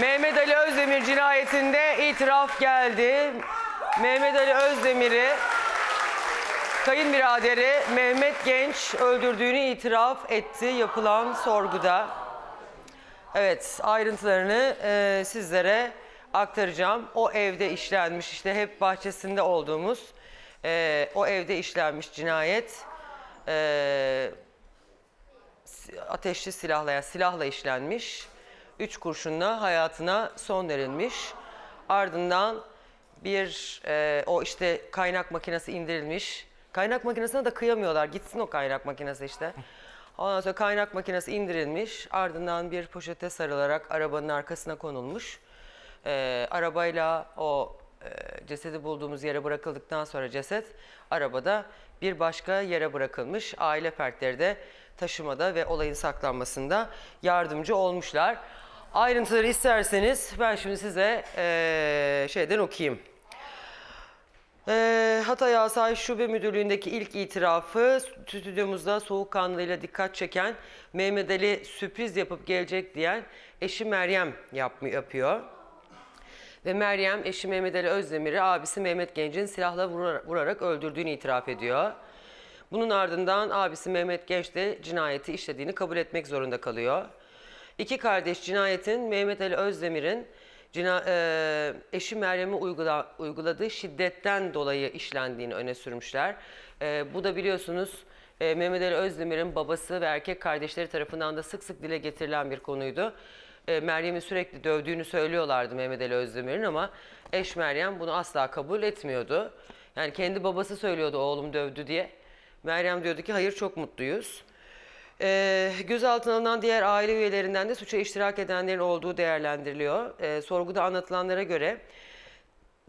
Mehmet Ali Özdemir cinayetinde itiraf geldi. Mehmet Ali Özdemir'i kayınbiraderi Mehmet Genç öldürdüğünü itiraf etti yapılan sorguda. Evet ayrıntılarını e, sizlere aktaracağım. O evde işlenmiş işte hep bahçesinde olduğumuz e, o evde işlenmiş cinayet. E, ateşli silahla yani silahla işlenmiş. Üç kurşunla hayatına son verilmiş. Ardından bir e, o işte kaynak makinesi indirilmiş. Kaynak makinesine de kıyamıyorlar. Gitsin o kaynak makinesi işte. Ondan sonra kaynak makinesi indirilmiş. Ardından bir poşete sarılarak arabanın arkasına konulmuş. E, arabayla o e, cesedi bulduğumuz yere bırakıldıktan sonra ceset arabada bir başka yere bırakılmış. Aile fertleri de taşımada ve olayın saklanmasında yardımcı olmuşlar. Ayrıntıları isterseniz ben şimdi size e, şeyden okuyayım. Ee, Hatay Asayiş Şube Müdürlüğü'ndeki ilk itirafı stüdyomuzda soğukkanlılığıyla dikkat çeken Mehmet Ali sürpriz yapıp gelecek diyen eşi Meryem yapmı- yapıyor. Ve Meryem eşi Mehmet Ali Özdemir'i abisi Mehmet Genç'in silahla vura- vurarak öldürdüğünü itiraf ediyor. Bunun ardından abisi Mehmet Genç de cinayeti işlediğini kabul etmek zorunda kalıyor. İki kardeş cinayetin Mehmet Ali Özdemir'in cina- e, eşi Meryem'e uygula- uyguladığı şiddetten dolayı işlendiğini öne sürmüşler. E, bu da biliyorsunuz e, Mehmet Ali Özdemir'in babası ve erkek kardeşleri tarafından da sık sık dile getirilen bir konuydu. E, Meryem'i sürekli dövdüğünü söylüyorlardı Mehmet Ali Özdemir'in ama eş Meryem bunu asla kabul etmiyordu. Yani kendi babası söylüyordu oğlum dövdü diye. Meryem diyordu ki hayır çok mutluyuz. Ee, gözaltına alınan diğer aile üyelerinden de suça iştirak edenlerin olduğu değerlendiriliyor. Ee, sorguda anlatılanlara göre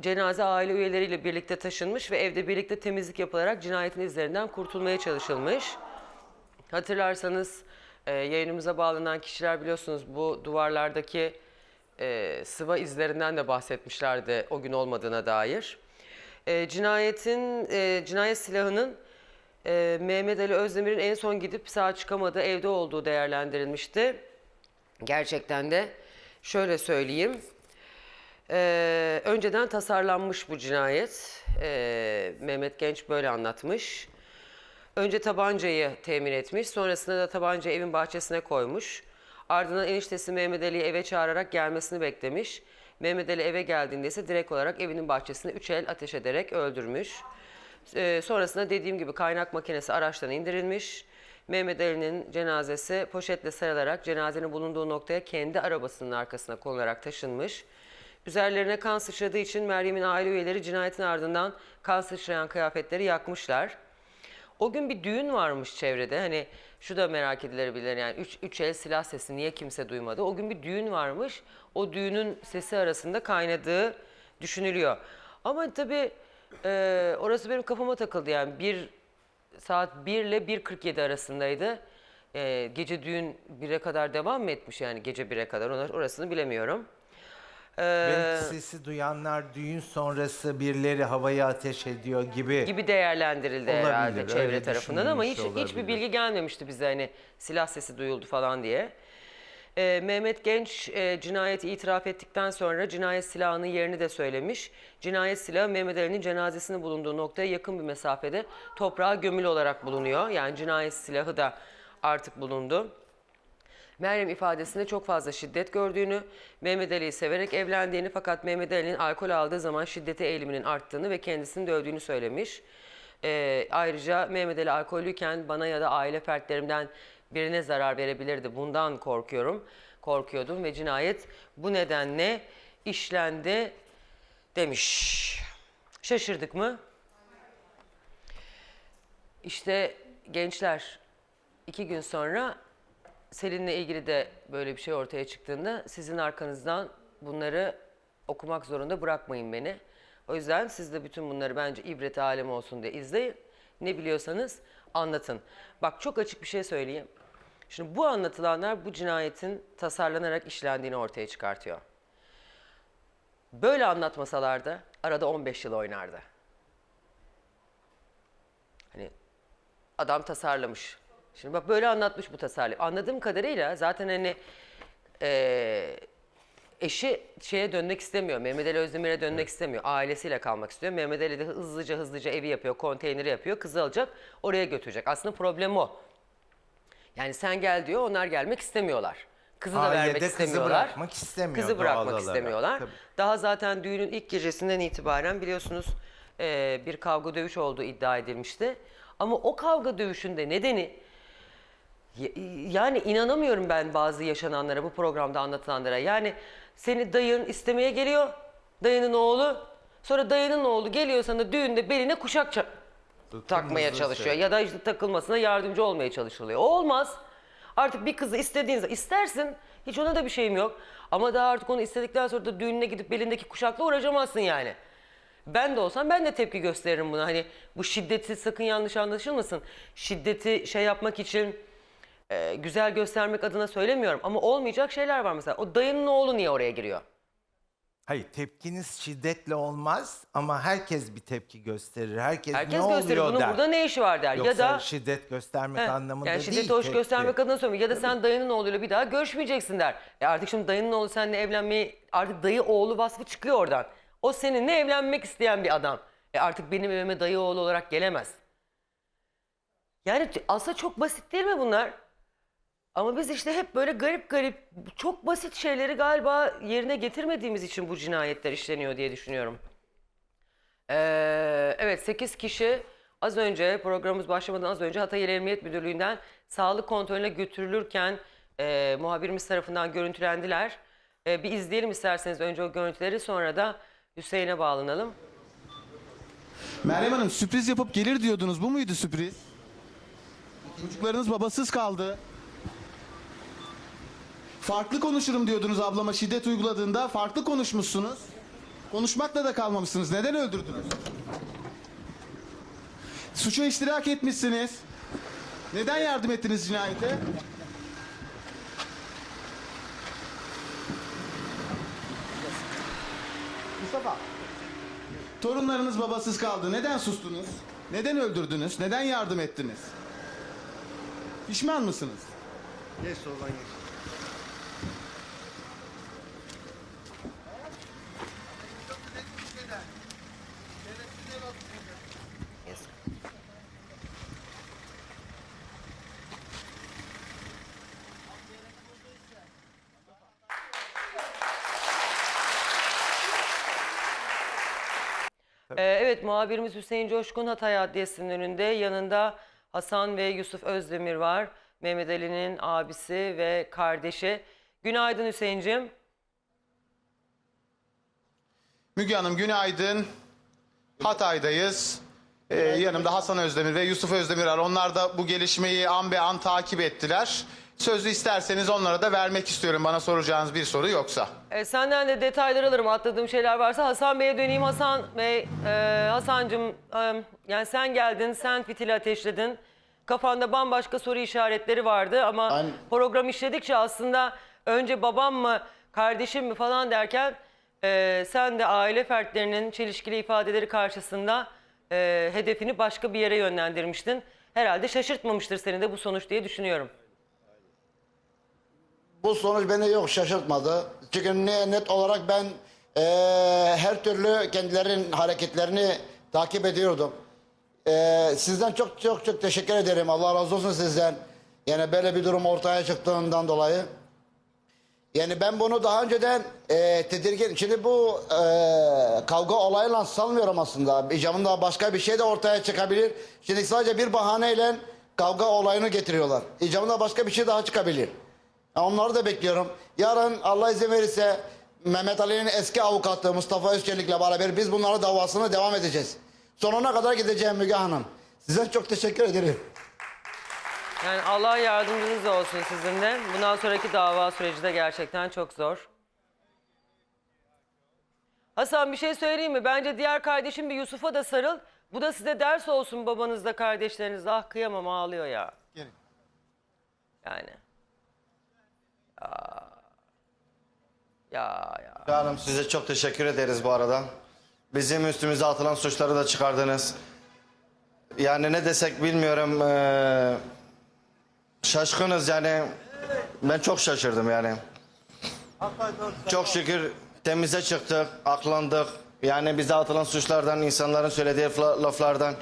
cenaze aile üyeleriyle birlikte taşınmış ve evde birlikte temizlik yapılarak cinayetin izlerinden kurtulmaya çalışılmış. Hatırlarsanız e, yayınımıza bağlanan kişiler biliyorsunuz bu duvarlardaki e, sıva izlerinden de bahsetmişlerdi o gün olmadığına dair. E, cinayetin e, cinayet silahının e, Mehmet Ali Özdemir'in en son gidip sağ çıkamadığı evde olduğu değerlendirilmişti. Gerçekten de şöyle söyleyeyim. Ee, önceden tasarlanmış bu cinayet. Ee, Mehmet Genç böyle anlatmış. Önce tabancayı temin etmiş, sonrasında da tabancayı evin bahçesine koymuş. Ardından eniştesi Mehmet Ali'yi eve çağırarak gelmesini beklemiş. Mehmet Ali eve geldiğinde ise direkt olarak evinin bahçesine üç el ateş ederek öldürmüş. Ee, sonrasında dediğim gibi kaynak makinesi araçtan indirilmiş. Mehmet Ali'nin cenazesi poşetle sarılarak cenazenin bulunduğu noktaya kendi arabasının arkasına konularak taşınmış. Üzerlerine kan sıçradığı için Meryem'in aile üyeleri cinayetin ardından kan sıçrayan kıyafetleri yakmışlar. O gün bir düğün varmış çevrede. Hani şu da merak edilebilir yani üç, üç el silah sesi niye kimse duymadı. O gün bir düğün varmış. O düğünün sesi arasında kaynadığı düşünülüyor. Ama tabii e, orası benim kafama takıldı yani bir saat 1 ile 1.47 arasındaydı. E, gece düğün 1'e kadar devam mı etmiş yani gece 1'e kadar Ona- orasını bilemiyorum. Belki sesi duyanlar düğün sonrası birileri havaya ateş ediyor gibi. gibi değerlendirildi Olabilir, herhalde öyle çevre tarafından ama hiç düşünülmüş hiçbir olabilir. bilgi gelmemişti bize hani silah sesi duyuldu falan diye. Ee, Mehmet Genç e, cinayeti itiraf ettikten sonra cinayet silahının yerini de söylemiş. Cinayet silahı Mehmet Ali'nin cenazesinin bulunduğu noktaya yakın bir mesafede toprağa gömülü olarak bulunuyor. Yani cinayet silahı da artık bulundu. Meryem ifadesinde çok fazla şiddet gördüğünü, Mehmet Ali'yi severek evlendiğini fakat Mehmet Ali'nin alkol aldığı zaman şiddete eğiliminin arttığını ve kendisini dövdüğünü söylemiş. Ee, ayrıca Mehmet Ali alkollüyken bana ya da aile fertlerimden birine zarar verebilirdi. Bundan korkuyorum, korkuyordum ve cinayet bu nedenle işlendi demiş. Şaşırdık mı? İşte gençler iki gün sonra Selin'le ilgili de böyle bir şey ortaya çıktığında sizin arkanızdan bunları okumak zorunda bırakmayın beni. O yüzden siz de bütün bunları bence ibret alem olsun diye izleyin. Ne biliyorsanız anlatın. Bak çok açık bir şey söyleyeyim. Şimdi bu anlatılanlar bu cinayetin tasarlanarak işlendiğini ortaya çıkartıyor. Böyle anlatmasalardı arada 15 yıl oynardı. Hani adam tasarlamış. Şimdi bak böyle anlatmış bu tasarlayı. Anladığım kadarıyla zaten hani eee, eşi şeye dönmek istemiyor. Mehmet Ali Özdemir'e dönmek istemiyor. Ailesiyle kalmak istiyor. Mehmet Ali de hızlıca hızlıca evi yapıyor, konteyneri yapıyor. Kızı alacak, oraya götürecek. Aslında problem o. Yani sen gel diyor, onlar gelmek istemiyorlar. Kızı da Ailede vermek kızı istemiyorlar. bırakmak istemiyor Kızı doğal bırakmak olarak. istemiyorlar. Tabii. Daha zaten düğünün ilk gecesinden itibaren biliyorsunuz eee, bir kavga dövüş olduğu iddia edilmişti. Ama o kavga dövüşünde nedeni yani inanamıyorum ben bazı yaşananlara bu programda anlatılanlara. Yani seni dayın istemeye geliyor. Dayının oğlu. Sonra dayının oğlu geliyor sana düğünde beline kuşak ça- takmaya hızlı çalışıyor. şey. Ya da işte takılmasına yardımcı olmaya çalışılıyor. O olmaz. Artık bir kızı istediğin zaman istersin. Hiç ona da bir şeyim yok. Ama daha artık onu istedikten sonra da düğününe gidip belindeki kuşakla uğraşamazsın yani. Ben de olsam ben de tepki gösteririm buna. Hani bu şiddeti sakın yanlış anlaşılmasın. Şiddeti şey yapmak için e, güzel göstermek adına söylemiyorum. Ama olmayacak şeyler var mesela. O dayının oğlu niye oraya giriyor? Hayır tepkiniz şiddetle olmaz ama herkes bir tepki gösterir. Herkes, Herkes ne gösterir. oluyor Bunun der. burada ne işi var der. Yoksa ya da şiddet göstermek Heh, anlamında yani değil. şiddeti hoş tepki. göstermek adına söylüyorum. Ya da sen dayının oğluyla bir daha görüşmeyeceksin der. E artık şimdi dayının oğlu seninle evlenmeyi artık dayı oğlu vasfı çıkıyor oradan. O seninle evlenmek isteyen bir adam. E artık benim evime dayı oğlu olarak gelemez. Yani aslında çok basit değil mi bunlar? Ama biz işte hep böyle garip garip çok basit şeyleri galiba yerine getirmediğimiz için bu cinayetler işleniyor diye düşünüyorum. Ee, evet 8 kişi az önce programımız başlamadan az önce Hatay İl Emniyet Müdürlüğü'nden sağlık kontrolüne götürülürken e, muhabirimiz tarafından görüntülendiler. E, bir izleyelim isterseniz önce o görüntüleri sonra da Hüseyin'e bağlanalım. Meryem Hanım sürpriz yapıp gelir diyordunuz. Bu muydu sürpriz? Çocuklarınız babasız kaldı. Farklı konuşurum diyordunuz ablama şiddet uyguladığında. Farklı konuşmuşsunuz. Konuşmakla da kalmamışsınız. Neden öldürdünüz? Suça iştirak etmişsiniz. Neden yardım ettiniz cinayete? Mustafa. Torunlarınız babasız kaldı. Neden sustunuz? Neden öldürdünüz? Neden yardım ettiniz? Pişman mısınız? Geç soldan geç. Ee, evet muhabirimiz Hüseyin Coşkun Hatay Adliyesi'nin önünde yanında Hasan ve Yusuf Özdemir var. Mehmet Ali'nin abisi ve kardeşi. Günaydın Hüseyin'cim. Müge Hanım günaydın. Hatay'dayız. Ee, yanımda Hasan Özdemir ve Yusuf Özdemir var. Onlar da bu gelişmeyi an be an takip ettiler. Sözü isterseniz onlara da vermek istiyorum bana soracağınız bir soru yoksa. E, senden de detaylar alırım. Atladığım şeyler varsa Hasan Bey'e döneyim. Hasan Bey, e, Hasan'cığım e, yani sen geldin, sen fitili ateşledin. Kafanda bambaşka soru işaretleri vardı ama Ben- program işledikçe aslında önce babam mı, kardeşim mi falan derken e, sen de aile fertlerinin çelişkili ifadeleri karşısında e, hedefini başka bir yere yönlendirmiştin. Herhalde şaşırtmamıştır seni de bu sonuç diye düşünüyorum. Bu sonuç beni yok şaşırtmadı. Çünkü ne, net olarak ben eee, her türlü kendilerinin hareketlerini takip ediyordum. Eee, sizden çok çok çok teşekkür ederim. Allah razı olsun sizden. Yani böyle bir durum ortaya çıktığından dolayı. Yani ben bunu daha önceden eee tedirgin... Şimdi bu eee, kavga olayla salmıyorum aslında. İcabında başka bir şey de ortaya çıkabilir. Şimdi sadece bir bahaneyle kavga olayını getiriyorlar. İcabında başka bir şey daha çıkabilir. Onları da bekliyorum. Yarın Allah izin verirse Mehmet Ali'nin eski avukatı Mustafa Özçelik'le beraber biz bunlara davasını devam edeceğiz. Sonuna kadar gideceğim Müge Hanım. Size çok teşekkür ederim. Yani Allah yardımcınız olsun sizin de. Bundan sonraki dava süreci de gerçekten çok zor. Hasan bir şey söyleyeyim mi? Bence diğer kardeşim bir Yusuf'a da sarıl. Bu da size ders olsun babanızla kardeşlerinizle. Ah kıyamam ağlıyor ya. Gelin. Yani. Ya. Ya ya. Hanım size çok teşekkür ederiz bu arada. Bizim üstümüze atılan suçları da çıkardınız. Yani ne desek bilmiyorum. Ee, şaşkınız yani. Ben çok şaşırdım yani. Çok şükür temize çıktık, aklandık. Yani bize atılan suçlardan, insanların söylediği fla- laflardan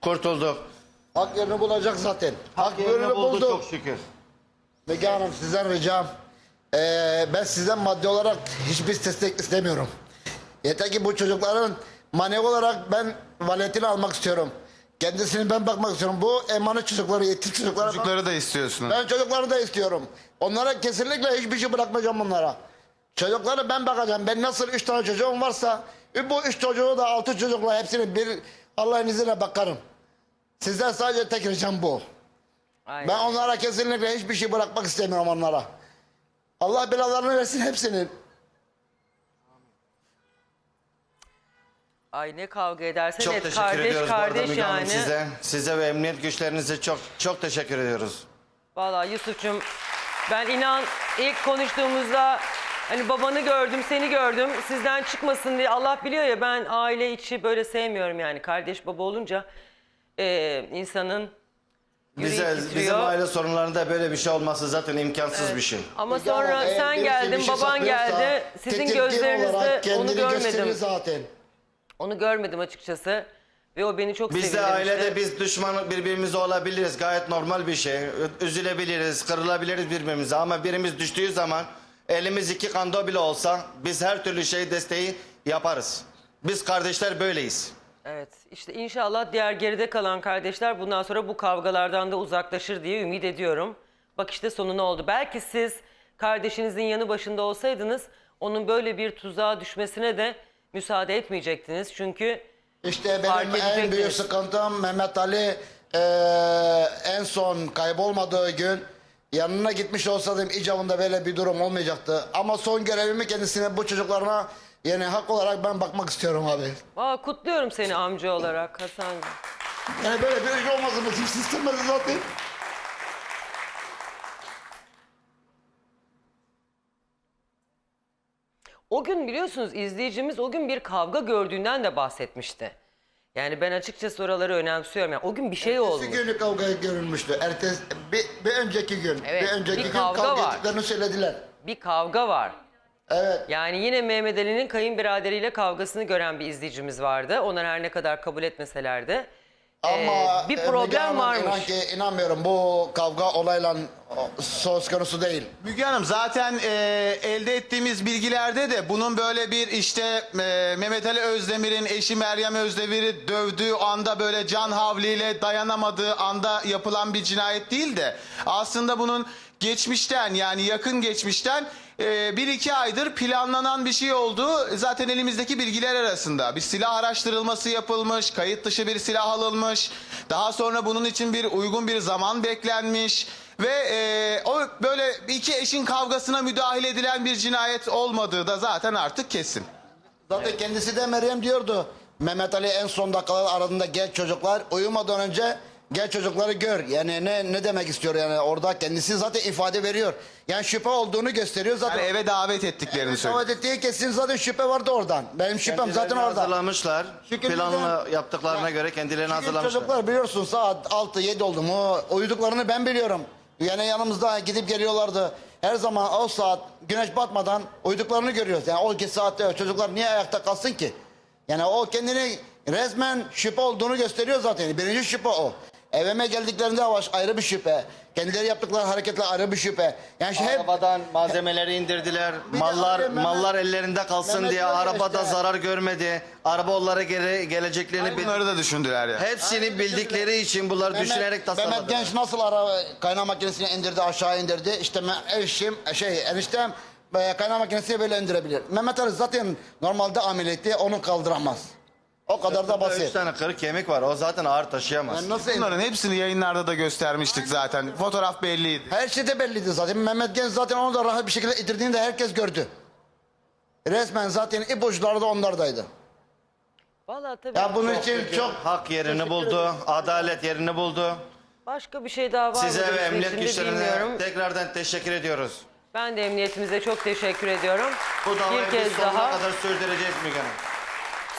kurtulduk. Hak yerini bulacak zaten. Hak, Yerini yerini buldu buldu. çok şükür. Müge Hanım sizden ricam. Eee, ben sizden maddi olarak hiçbir destek istemiyorum. Yeter ki bu çocukların manevi olarak ben valetini almak istiyorum. Kendisini ben bakmak istiyorum. Bu emanet çocukları, yetim çocuklara Çocukları da istiyorsunuz. Ben çocukları da istiyorum. Onlara kesinlikle hiçbir şey bırakmayacağım onlara. Çocukları ben bakacağım. Ben nasıl üç tane çocuğum varsa bu üç çocuğu da altı çocukla hepsini bir Allah'ın izniyle bakarım. Sizden sadece tek ricam bu. Aynen. Ben onlara kesinlikle hiçbir şey bırakmak istemiyorum onlara. Allah belalarını versin hepsinin. Ay ne kavga edersen Çok et. teşekkür Kardeş ediyoruz bu arada kardeş Müge Hanım yani. size. Size ve emniyet güçlerinize çok çok teşekkür ediyoruz. Vallahi Yusuf'cum ben inan ilk konuştuğumuzda hani babanı gördüm seni gördüm sizden çıkmasın diye Allah biliyor ya ben aile içi böyle sevmiyorum yani kardeş baba olunca eee, insanın Bize, titriyor. bizim aile sorunlarında böyle bir şey olması zaten imkansız bir şey. Ama Müge Hanım, sonra eğer sen birisi geldin bir şey baban saklıyorsa, geldi sizin gözlerinizde onu kendini gösterir görmedim. zaten. Onu görmedim açıkçası ve o beni çok Biz de sevindirmişti. ailede biz düşman birbirimize olabiliriz. Gayet normal bir şey. Ü- Üzülebiliriz, kırılabiliriz birbirimize ama birimiz düştüğü zaman elimiz iki kando bile olsa biz her türlü şey desteği yaparız. Biz kardeşler böyleyiz. Evet işte inşallah diğer geride kalan kardeşler bundan sonra bu kavgalardan da uzaklaşır diye ümit ediyorum. Bak işte sonu ne oldu. Belki siz kardeşinizin yanı başında olsaydınız onun böyle bir tuzağa düşmesine de müsaade etmeyecektiniz. Çünkü İşte benim en büyük sıkıntım Mehmet Ali eee, en son kaybolmadığı gün yanına gitmiş olsaydım icabında böyle bir durum olmayacaktı. Ama son görevimi kendisine bu çocuklarına yani hak olarak ben bakmak istiyorum abi. aa, kutluyorum seni amca olarak Hasan. Yani böyle bir şey olmasın kimse istemedi zaten. O gün biliyorsunuz izleyicimiz o gün bir kavga gördüğünden de bahsetmişti. Yani ben açıkçası oraları önemsiyorum. Yani o gün bir şey olmuş. Ertesi günü kavga görülmüştü. Ertesi, bir, bir önceki gün. Evet, bir önceki bir gün kavga kavga, var. ettiklerini söylediler. Bir kavga var. Evet. Yani yine Mehmet Ali'nin kayınbiraderiyle kavgasını gören bir izleyicimiz vardı. Onlar her ne kadar kabul etmeseler de. Ama Ee, bir e, Müge problem Hanım, varmış. inan ki inanmıyorum bu kavga olayla o, söz konusu değil. Müge Hanım zaten e, elde ettiğimiz bilgilerde de bunun böyle bir işte e, Mehmet Ali Özdemir'in eşi Meryem Özdemir'i dövdüğü anda böyle can havliyle dayanamadığı anda yapılan bir cinayet değil de aslında bunun geçmişten yani yakın geçmişten e, bir iki aydır planlanan bir şey oldu. Zaten elimizdeki bilgiler arasında bir silah araştırılması yapılmış, kayıt dışı bir silah alınmış. Daha sonra bunun için bir uygun bir zaman beklenmiş. Ve e, o böyle iki eşin kavgasına müdahale edilen bir cinayet olmadığı da zaten artık kesin. Zaten kendisi de Meryem diyordu. Mehmet Ali en son dakikalar aradığında gel çocuklar uyumadan önce gel çocukları gör. Yani ne ne demek istiyor yani orada kendisi zaten ifade veriyor. Yani şüphe olduğunu gösteriyor zaten. Yani eve davet ettiklerini söylüyor. davet ettiği kesin zaten şüphe vardı oradan. Benim şüphem zaten orada. hazırlamışlar. Çünkü Planını neden? yaptıklarına Ya, göre kendilerini Çünkü hazırlamışlar. çocuklar biliyorsun saat 6-7 oldu mu uyuduklarını ben biliyorum. Yani yanımızda gidip geliyorlardı. Her zaman o saat güneş batmadan uyuduklarını görüyoruz. Yani o ki saatte çocuklar niye ayakta kalsın ki? Yani o kendini resmen şüphe olduğunu gösteriyor zaten. Birinci şüphe o. Evime geldiklerinde baş ayrı bir şüphe. Kendileri yaptıkları hareketler ayrı bir şüphe. Yani şey hep Arabadan malzemeleri indirdiler. Bir de mallar Mehmet- mallar ellerinde kalsın Mehmet diye diyor arabada işte. zarar görmedi. Araba onlara gele, geleceklerini bil- Bunları da düşündüler ya. hepsini bildikleri için bunlar düşünerek tasarladılar. Mehmet Genç nasıl araba kaynağı makinesini indirdi aşağı indirdi. İşte me- eşim şey eniştem e, kaynağı makinesini böyle indirebilir. Mehmet Ali zaten normalde ameliyatı onu kaldıramaz. O kadar da basit. tane kırık kemik var. O zaten ağır taşıyamaz. Yani nasıl Bunların hepsini yayınlarda da göstermiştik zaten. Fotoğraf belliydi. Her şey de belliydi zaten. Mehmet Genç zaten onu da rahat bir şekilde indirdiğini de herkes gördü. Resmen zaten ipuçları da ondardaydı. Vallahi tabii Ya bunun için çok Hak yerini buldu. Adalet yerini buldu. başka bir şey daha var Size mıdır ve emniyet güçlerine tekrardan teşekkür ediyoruz. Ben de emniyetimize çok teşekkür ediyorum. Bu davayı bir biz kez sonuna daha kadar sürdüreceğiz Müge Hanım.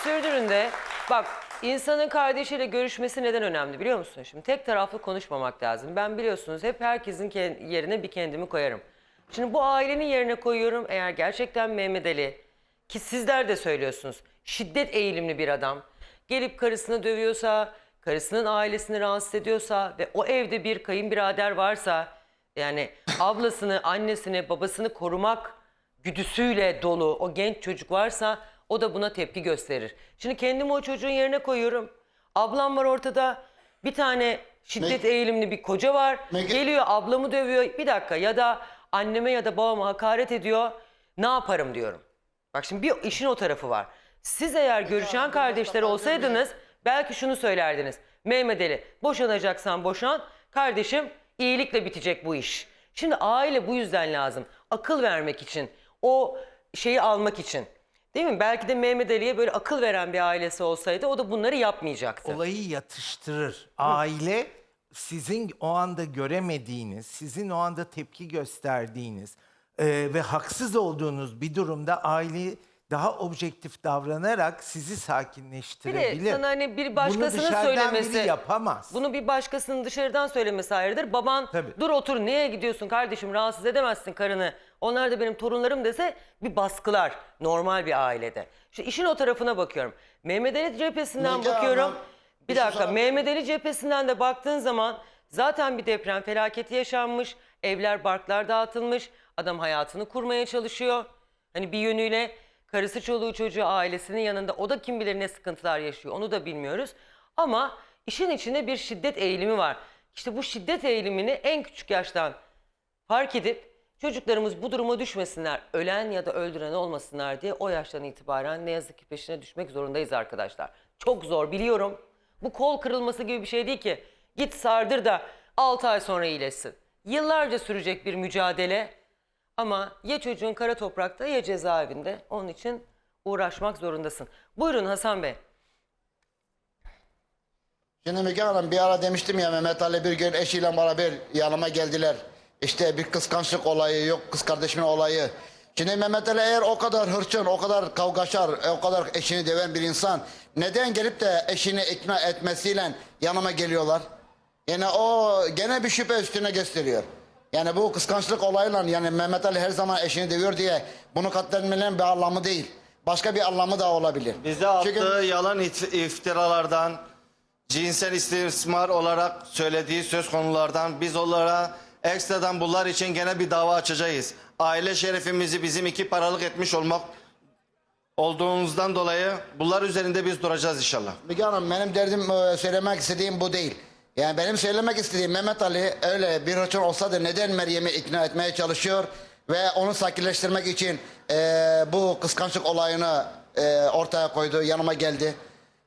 Sürdürün de bak insanın kardeşiyle görüşmesi neden önemli biliyor musun? Şimdi tek taraflı konuşmamak lazım. Ben biliyorsunuz hep herkesin ke- yerine bir kendimi koyarım. Şimdi bu ailenin yerine koyuyorum. Eğer gerçekten Mehmet Ali ki sizler de söylüyorsunuz şiddet eğilimli bir adam gelip karısını dövüyorsa, karısının ailesini rahatsız ediyorsa ve o evde bir kayınbirader varsa yani ablasını, annesini, babasını korumak güdüsüyle dolu o genç çocuk varsa o da buna tepki gösterir. Şimdi kendimi o çocuğun yerine koyuyorum. Ablam var ortada. Bir tane şiddet Ne- eğilimli bir koca var. Ne- Geliyor ablamı dövüyor. Bir dakika ya da anneme ya da babama hakaret ediyor. Ne yaparım diyorum. Bak şimdi bir işin o tarafı var. Siz eğer görüşen kardeşler olsaydınız belki şunu söylerdiniz. Mehmet Ali boşanacaksan boşan. Kardeşim iyilikle bitecek bu iş. Şimdi aile bu yüzden lazım. Akıl vermek için. O şeyi almak için. Değil mi? Belki de Mehmet Ali'ye böyle akıl veren bir ailesi olsaydı o da bunları yapmayacaktı. Olayı yatıştırır. Aile sizin o anda göremediğiniz, sizin o anda tepki gösterdiğiniz e, ve haksız olduğunuz bir durumda aile daha objektif davranarak sizi Bir sakinleştirebilir. de sana hani bir Bunu başkasının dışarıdan söylemesi biri yapamaz. Bunu bir başkasının dışarıdan söylemesi ayrıdır. Baban Tabii. dur otur neye gidiyorsun kardeşim rahatsız edemezsin karını. Onlar da benim torunlarım dese bir baskılar normal bir ailede. Şu işin o tarafına bakıyorum. Mehmet Ali cephesinden Müge bakıyorum. Hanım, Bir şey dakika sorar- Mehmet Ali cephesinden de baktığın zaman zaten bir deprem felaketi yaşanmış. Evler barklar dağıtılmış. Adam hayatını kurmaya çalışıyor. Hani bir yönüyle karısı çoluğu çocuğu ailesinin yanında o da kim bilir ne sıkıntılar yaşıyor onu da bilmiyoruz. Ama işin içinde bir şiddet eğilimi var. İşte bu şiddet eğilimini en küçük yaştan fark edip çocuklarımız bu duruma düşmesinler, ölen ya da öldüren olmasınlar diye o yaştan itibaren ne yazık ki peşine düşmek zorundayız arkadaşlar. Çok zor biliyorum. Bu kol kırılması gibi bir şey değil ki. Git sardır da 6 ay sonra iyileşsin. Yıllarca sürecek bir mücadele ama ya çocuğun kara toprakta ya cezaevinde. Onun için uğraşmak zorundasın. Buyurun Hasan Bey. Şimdi Müge Hanım bir ara demiştim ya Mehmet Ali bir gün eşiyle beraber yanıma geldiler. İşte bir kıskançlık olayı yok kız kardeşimin olayı. Şimdi Mehmet Ali eğer o kadar hırçın, o kadar kavgaşar, o kadar eşini döven bir insan neden gelip de eşini ikna etmesiyle yanıma geliyorlar? Yani o gene bir şüphe üstüne gösteriyor. Yani bu kıskançlık olayıyla yani Mehmet Ali her zaman eşini dövüyor diye bunu katletmenin bir anlamı değil. Başka bir anlamı da olabilir. Bize attığı Çünkü- yalan iftiralardan, cinsel istismar olarak söylediği söz konulardan biz onlara ekstradan bunlar için gene bir dava açacağız. Aile şerefimizi bizim iki paralık etmiş olmak olduğumuzdan dolayı bunlar üzerinde biz duracağız inşallah. Müge Hanım benim derdim e, söylemek istediğim bu değil. Yani benim söylemek istediğim Mehmet Ali öyle bir hırçın olsa da neden Meryem'i ikna etmeye çalışıyor ve onu sakinleştirmek için e, bu kıskançlık olayını e, ortaya koydu, yanıma geldi.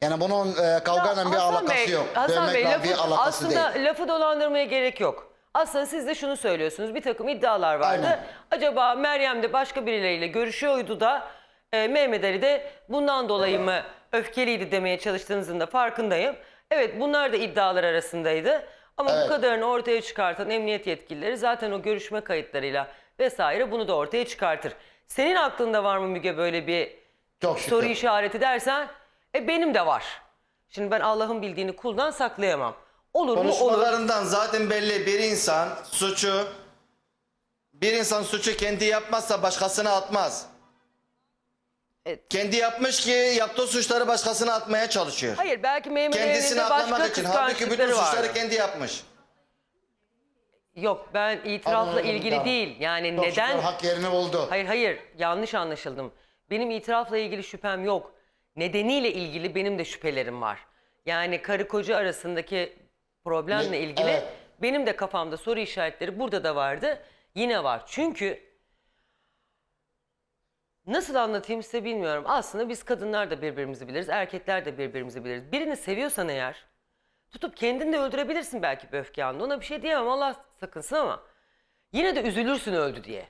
Yani bunun e, kavgayla Ya bir Hasan alakası Bey, yok. Hasan Dövmekle Bey lafı, bir alakası aslında değil. lafı dolandırmaya gerek yok. Aslında siz de şunu söylüyorsunuz. Bir takım iddialar vardı. Aynen. Acaba Meryem de başka birileriyle görüşüyordu da e, Mehmet Ali de bundan dolayı mı öfkeliydi demeye çalıştığınızın da farkındayım. Evet bunlar da iddialar arasındaydı. Ama bu Evet. kadarını ortaya çıkartan emniyet yetkilileri zaten o görüşme kayıtlarıyla vesaire bunu da ortaya çıkartır. Senin aklında var mı Müge böyle bir Çok şükür. soru işareti dersen e benim de var. Şimdi ben Allah'ın bildiğini kuldan saklayamam. Olur mu? Olur. Konuşmalarından zaten belli bir insan suçu bir insan suçu kendi yapmazsa başkasına atmaz. Evet. Kendi yapmış ki yaptığı suçları başkasına atmaya çalışıyor. Hayır belki Mehmet Kendisini Ali'nin de başka atlamak için. Halbuki bütün kıskançlıkları suçları kendi yapmış. Yok ben itirafla Anladım, ilgili tamam. değil. Yani Çok neden? hak yerini buldu. Hayır hayır yanlış anlaşıldım. Benim itirafla ilgili şüphem yok. Nedeniyle ilgili benim de şüphelerim var. Yani karı koca arasındaki problemle Ne- ilgili evet. benim de kafamda soru işaretleri burada da vardı. Yine var. Çünkü nasıl anlatayım size bilmiyorum. Aslında biz kadınlar da birbirimizi biliriz, erkekler de birbirimizi biliriz. Birini seviyorsan eğer tutup kendini de öldürebilirsin belki bir öfke anında. Ona bir şey diyemem Allah sakınsın ama yine de üzülürsün öldü diye.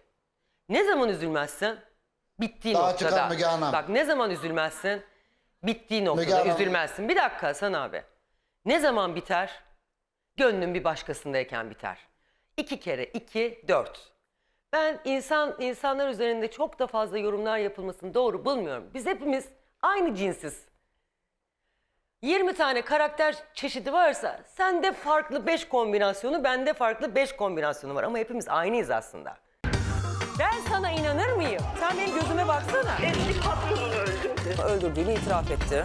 Ne zaman üzülmezsin? Bittiği Daha noktada. çıkar Müge Hanım. Bak ne zaman üzülmezsin? Bittiği noktada Hanım. üzülmezsin. Bir dakika Hasan abi. Ne zaman biter? Gönlün bir başkasındayken biter. İki kere iki, dört. Ben insan insanlar üzerinde çok da fazla yorumlar yapılmasını doğru bulmuyorum. Biz hepimiz aynı cinsiz. 20 tane karakter çeşidi varsa sende farklı 5 kombinasyonu, bende farklı 5 kombinasyonu var ama hepimiz aynıyız aslında. Ben sana inanır mıyım? Sen benim gözüme baksana. Eski patronunu öldürdü. Öldürdüğünü itiraf etti